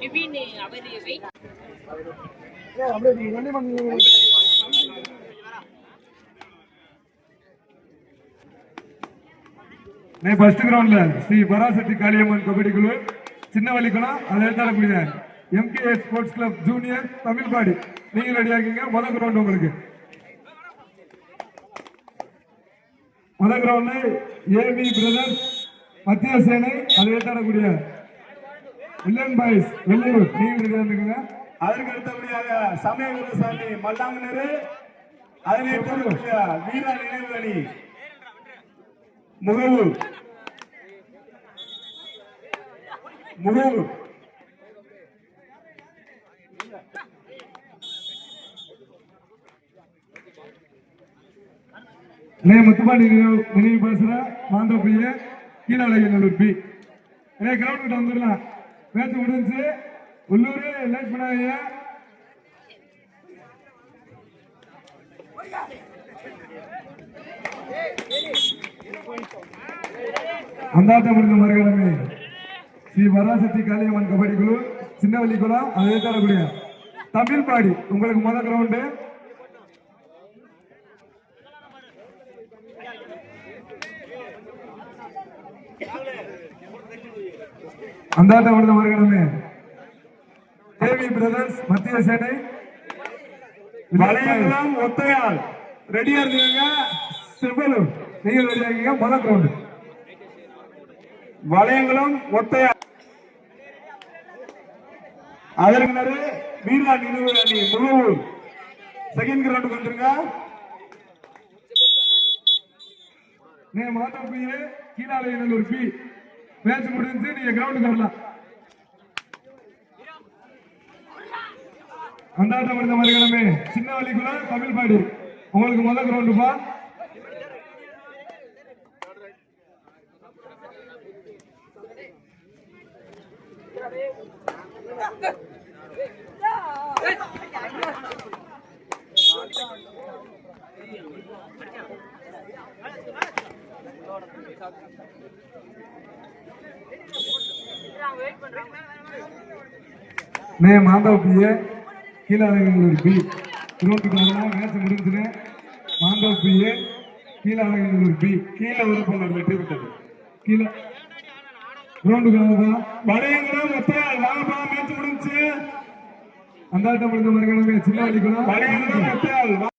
நிவின் அவர் மே first கிரவுண்ட்ல ஸ்ரீ பராசக்தி காளியம்மன் கபடி குழு சின்ன வள்ளிக்குளம் அதை எழுத்தாடக்கூடிய எம்கே ஸ்போர்ட்ஸ் கிளப் ஜூனியர் தமிழ்பாடி நீங்க ரெடி ஆகிங்க முதல் கிரவுண்ட் உங்களுக்கு. முதல் கிரவுண்ட்ல ஏபி பிரதர்ஸ் மத்திய சேனை அதை எழுத்தாடக்கூடிய வில்லன் பாய்ஸ் வெள்ளையூர் நீங்க ரெடி அதற்கு அடுத்தபடியாக சமய குருசாமி மல்லாங்கனரு அதனை அடுத்தபடியாக வீரா நினைவு அணி முகவூர். முகவூர். நே முத்துப்பாண்டி நினைவு பேசுற மாந்த கீழே கீழழகி பி நே கிரவுண்ட் கிட்ட வந்துடலாம். மேட்ச் முடிஞ்சு. உள்ளூர் லேட் பண்ணாதீங்க. அந்தாட்ட முடிந்த மறுகிழமை ஸ்ரீ வராசக்தி காளியம்மன் கபடி குழு சின்னவள்ளி குளம் அதே தரக்கூடிய தமிழ் பாடி. உங்களுக்கு முதல் கிரவுண்டு அந்தாட்ட முடிந்த மறுகிழமை தேவி பிரதர்ஸ் மத்திய சேனை. வளையங்குளம் ஒத்தையாள் ரெடியா இருக்கீங்க செவ்வலூர் நீங்க ரெடியா இருக்கீங்க? முதல் கிரவுண்டு வளையங்களும் ஒத்தையால். அதற்கு வீரா நினைவு அணி முகவூர் செகண்ட் கிரவுண்டுக்கு வந்துருங்க. நீ மாதம் பி கீழாலையில் பி மேட்ச் முடிஞ்சு நீங்க கிரவுண்டுக்கு வரலாம். கொண்டாட்டம் இருந்த மாதிரி கிழமை சின்ன வழிக்குள்ள தமிழ் பாடி. உங்களுக்கு முதல் கிரவுண்டுப்பா மே மாதவ் பிஏ கீழாலையில் பி. கிரவுண்டுக்கு வரலாம் மேட்ச் பிஏ கீழாலையில் பி. கீழே விருப்பம் வெற்றி விட்டது கீழே வளையங்குளம் ஒத்தையாள் வாங்கப்பா மேட்ச் முடிஞ்சு. அந்தாட்டம் சின்ன வழிக்குள்ள வளையங்குளம் ஒத்தையாள்